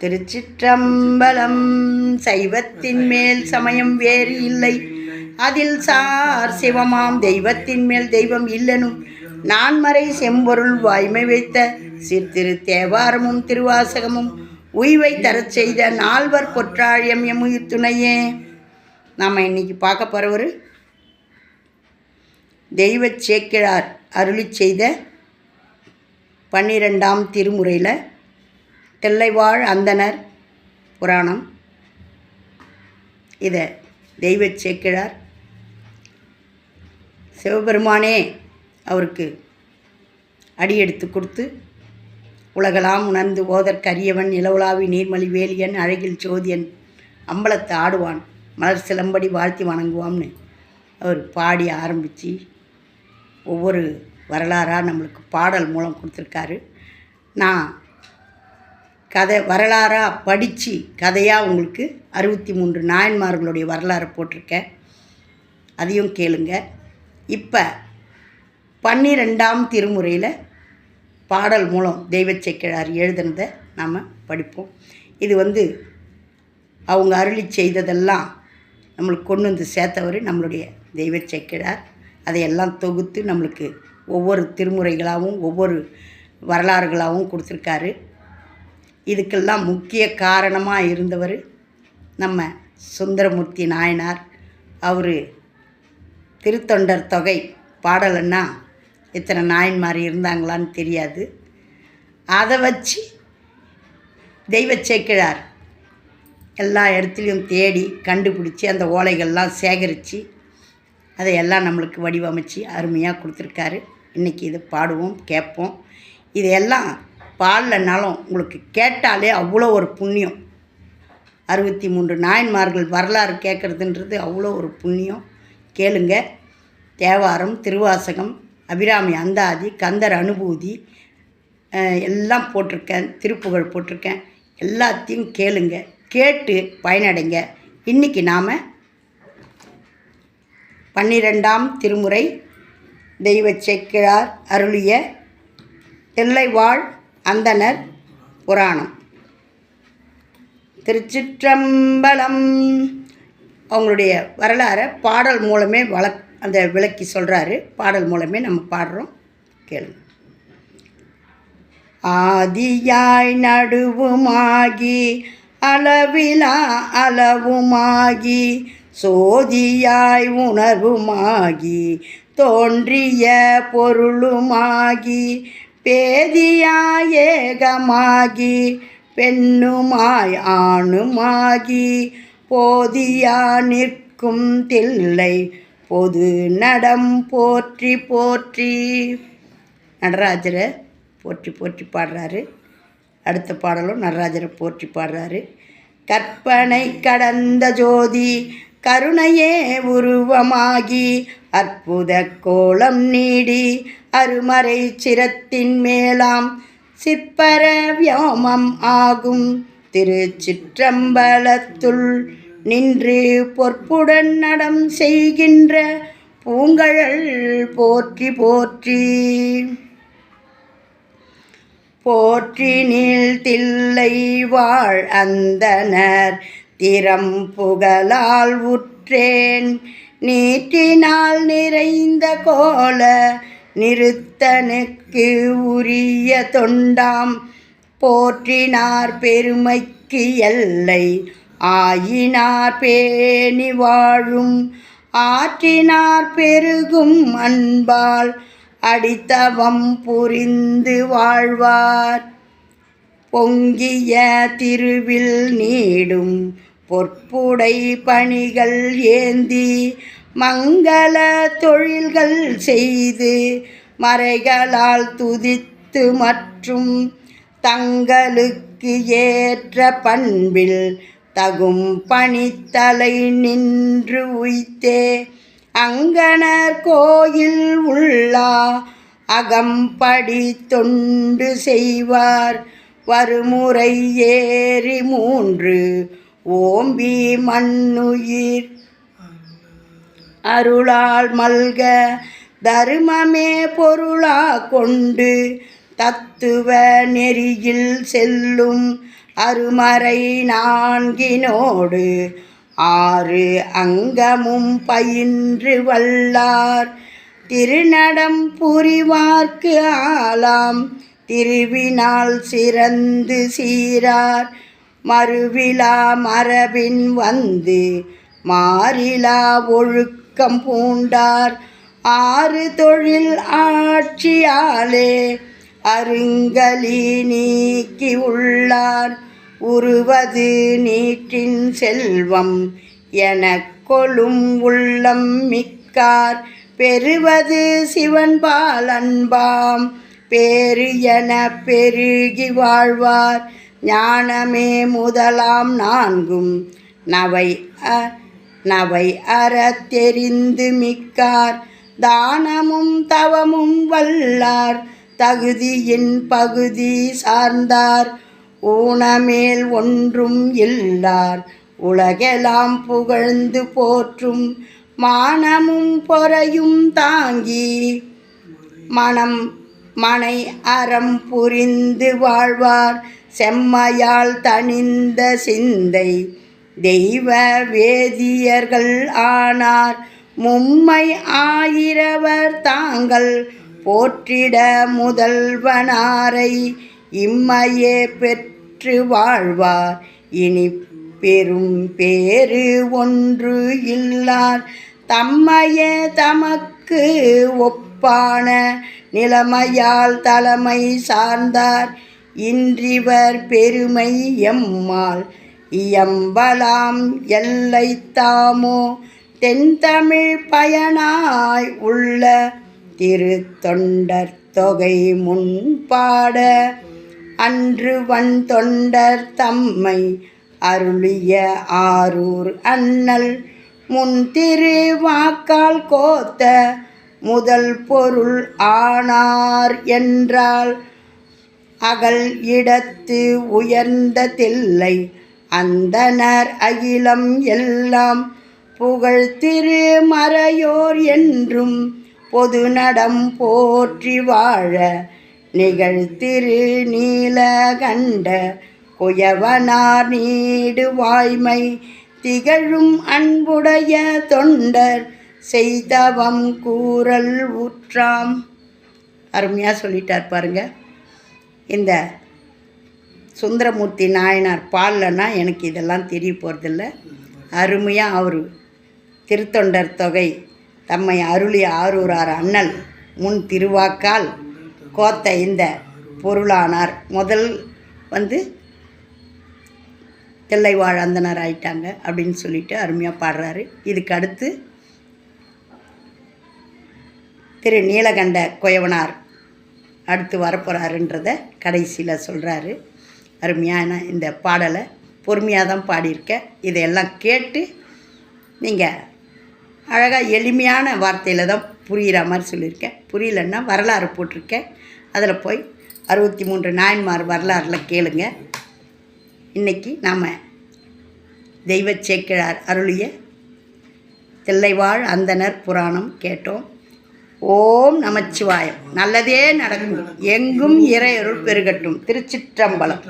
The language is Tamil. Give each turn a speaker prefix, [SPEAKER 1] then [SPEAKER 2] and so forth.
[SPEAKER 1] திருச்சிற்றம்பலம். சைவத்தின் மேல் சமயம் வேறு இல்லை. அதில் சார் சிவமாம் தெய்வத்தின் மேல் தெய்வம் இல்லனும். நான்மறை செம்பொருள் வாய்மை வைத்த சீர்திரு தேவாரமும் திருவாசகமும் உய்வை தரச் செய்த நால்வர் பொற்றாழியம் எம்முயிர் துணையே. நாம் இன்னைக்கு பார்க்க போகிறவர் தெய்வச் சேக்கிழார் அருளிச் செய்த பன்னிரெண்டாம் திருமுறையில் தில்லைவாழ் அந்தனர் புராணம். இதை தெய்வச் சேக்கிழார் சிவபெருமானே அவருக்கு அடியெடுத்து கொடுத்து உலகலாம் உணர்ந்து ஓதற்கரியவன் நிலவுலாவி நீர்மலி வேலியன் அழகில் சோதியன் அம்பலத்தை ஆடுவான் மலர் சிலம்படி வாழ்த்தி வணங்குவோம்னு அவர் பாடி ஆரம்பித்து ஒவ்வொரு வரலாறாக நம்மளுக்கு பாடல் மூலம் கொடுத்துருக்காரு. நான் கதை வரலாறாக படித்து கதையாக உங்களுக்கு அறுபத்தி மூன்று நாயன்மார்களுடைய வரலாறை போட்டிருக்கேன். அதையும் கேளுங்க. இப்போ பன்னிரெண்டாம் திருமுறையில் பாடல் மூலம் தெய்வச்செக்கிழார் எழுதுனதை நாம் படிப்போம். இது வந்து அவங்க அருளி செய்ததெல்லாம் நம்மளுக்கு கொண்டு வந்து சேர்த்தவர் நம்மளுடைய தெய்வச்செக்கிழார். அதையெல்லாம் தொகுத்து நம்மளுக்கு ஒவ்வொரு திருமுறைகளாகவும் ஒவ்வொரு வரலாறுகளாகவும் கொடுத்துருக்காரு. இதுக்கெல்லாம் முக்கிய காரணமாக இருந்தவர் நம்ம சுந்தரமூர்த்தி நாயனார். அவர் திருத்தொண்டர் தொகை பாடலைன்னா இத்தனை நாயன்மார் இருந்தாங்களான்னு தெரியாது. அதை வச்சு தெய்வச் சேக்கிழார் எல்லா இடத்துலையும் தேடி கண்டுபிடிச்சி அந்த ஓலைகள்லாம் சேகரித்து அதையெல்லாம் நம்மளுக்கு வடிவமைச்சு அருமையாக கொடுத்துருக்காரு. இன்றைக்கி இது பாடுவோம் கேட்போம். இதையெல்லாம் பாடலனாலும் உங்களுக்கு கேட்டாலே அவ்வளோ ஒரு புண்ணியம். அறுபத்தி மூன்று நாயன்மார்கள் வரலாறு கேட்குறதுன்றது அவ்வளோ ஒரு புண்ணியம். கேளுங்க. தேவாரம் திருவாசகம் அபிராமி அந்தாதி கந்தர் அனுபூதி எல்லாம் போட்டிருக்கேன் திருப்புகழ் போட்டிருக்கேன். எல்லாத்தையும் கேளுங்க. கேட்டு பயனடைங்க. இன்றைக்கி நாம் பன்னிரெண்டாம் திருமுறை தெய்வச் செக்கிழார் அருளிய தில்லைவாழ் அந்தனர் புராணம். திருச்சிற்றம்பலம். அவங்களுடைய வரலாறை பாடல் மூலமே வள அந்த விளக்கி சொல்கிறாரு பாடல் மூலமே நம்ம பாடுறோம். கேளுங்க. ஆதியாய் நடுவுமாகி அளவிலா அளவுமாகி சோதியாய் உணர்வுமாகி தோன்றிய பொருளுமாகி பேதியாய் ஏகமாகி பெண்ணுமாய் ஆணுமாகி போதியா நிற்கும் தில்லை பொது நடம் போற்றி போற்றி. நடராஜரை போற்றி போற்றி பாடுறாரு. அடுத்த பாடலும் நடராஜரை போற்றி பாடுறாரு. கற்பனை கடந்த ஜோதி கருணையே உருவமாகி அற்புத கோலம் நீடி அருமறை சிரத்தின் மேலாம் சிற்பர வியோமம் ஆகும். திருச்சிற்றம்பலத்துள் நின்று பொற்புடன் நடம் செய்கின்ற பூங்கழல் போற்றி போற்றி. போற்றி நீள் தில்லை வாழ் அந்தனர் திறம் புகழால் உற்றேன். நீட்டினால் நிறைந்த கோல நிறுத்தனுக்கு உரிய தொண்டாம். போற்றினார் பெருமைக்கு எல்லை ஆயினார் பேணி வாழும். ஆற்றினார் பெருகும் அன்பால் அடித்தவம் புரிந்து வாழ்வார். பொங்கிய திருவில் நீடும் பொற்புடை பணிகள் ஏந்தி மங்கள தொழில்கள் செய்து மறைகளால் துதித்து மற்றும் தங்களுக்கு ஏற்ற பண்பில் தகும் பணித்தலை நின்று உய்த்தே. அங்கனர் கோயில் உள்ளா அகம்படி தொண்டு செய்வார். வருமுறை ஏறி மூன்று ஓம்பி மண்ணுயிர். அருளால் மல்க தருமமே பொருளா கொண்டு தத்துவ நெறியில் செல்லும் அருமறை நான்கினோடு ஆறு அங்கமும் பயின்று வல்லார். திருநடம் புரிவார்க்கு ஆலாம் திருவினால் சிறந்து சீரார். மறுவிழா மரபின் வந்து மாறிலா ஒழுக்கம் பூண்டார். ஆறு தொழில் ஆட்சியாலே அருங்கலி நீக்கி உள்ளார். உருவது நீட்டின் செல்வம் என கொளும் உள்ளம் மிக்கார். பெறுவது சிவன்பால் அன்பாம். பேரு என பெருகி வாழ்வார். ஞானமே முதலாம் நான்கும். நவை அ நவை அறத் தெரிந்து மிக்கார். தானமும் தவமும் வல்லார். தகுதியின் பகுதி சார்ந்தார். ஊனமேல் ஒன்றும் இல்லார். உலகெல்லாம் புகழ்ந்து போற்றும். மானமும் பொறையும் தாங்கி. மனம் மனை அறம் புரிந்து வாழ்வார். செம்மையால் தணிந்த சிந்தை தெய்வ வேதியர்கள் ஆனார். மும்மை ஆயிரவர் தாங்கள் போற்றிட முதல்வனாரை இம்மையே பெற்று வாழ்வார். இனி பெரும் பேறு ஒன்று இல்லார். தம்மையே தமக்கு ஒப்பான நிலைமையால் தலைமை சார்ந்தார். இன்றிவர் பெருமை எம்மால். இயம்பலாம் எல்லை தாமோ? தென்தமிழ் பயனாய் உள்ள திருத்தொண்டர் தொகை முன்பாட. அன்று வன் தொண்டர் தம்மை அருளிய ஆரூர் அண்ணல். முன் திரு வாக்கால் கோத்த முதல் பொருள் ஆனார் என்றால் அகல் இடத்து உயர்ந்த தில்லை அந்தனர் அகிலம் எல்லாம் புகழ் திரு மறையோர் என்றும் பொது நடம் போற்றி வாழ நிகழ்த்திரு நீலகண்ட குயவனார் நீடு வாய்மை திகழும் அன்புடைய தொண்டர் செய்தவம் கூறல் ஊற்றாம். அருமையாக சொல்லிட்டார் பாருங்கள் இந்த சுந்தரமூர்த்தி நாயனார் பாடலன்னா எனக்கு இதெல்லாம் தெரிய போகிறதில்ல அருமையாக அவர் திருத்தொண்டர் தொகை தம்மை அருளிய ஆரூரார் அண்ணல் முன் திருவாக்கால் கோத்த இந்த பொருளானார். முதல் வந்து தில்லைவாழ் அந்தனர் ஆயிட்டாங்க அப்படின்னு சொல்லிட்டு அருமையாக பாடுறாரு. இதுக்கு அடுத்து திரு நீலகண்ட குயவனார் அடுத்து வரப்போகிறாருன்றத கடைசியில் சொல்கிறாரு அருமையான இந்த பாடலை பொறுமையாக தான் பாடியிருக்கேன் இதையெல்லாம் கேட்டு நீங்கள் அழகாக எளிமையான வார்த்தையில் தான் புரிகிற மாதிரி சொல்லியிருக்கேன் புரியலன்னா வரலாறு போட்டிருக்கேன் அதில் போய் அறுபத்தி மூன்று நாயன்மார் வரலாறில் கேளுங்க. இன்றைக்கி நாம் தெய்வ சேக்கிழார் அருளிய தில்லைவாழ் அந்தனர் புராணம் கேட்டோம். ஓம் நமச்சிவாயம். நல்லதே நடக்கும். எங்கும் இறையருள் பெருகட்டும்.
[SPEAKER 2] திருச்சிற்றம்பலம்.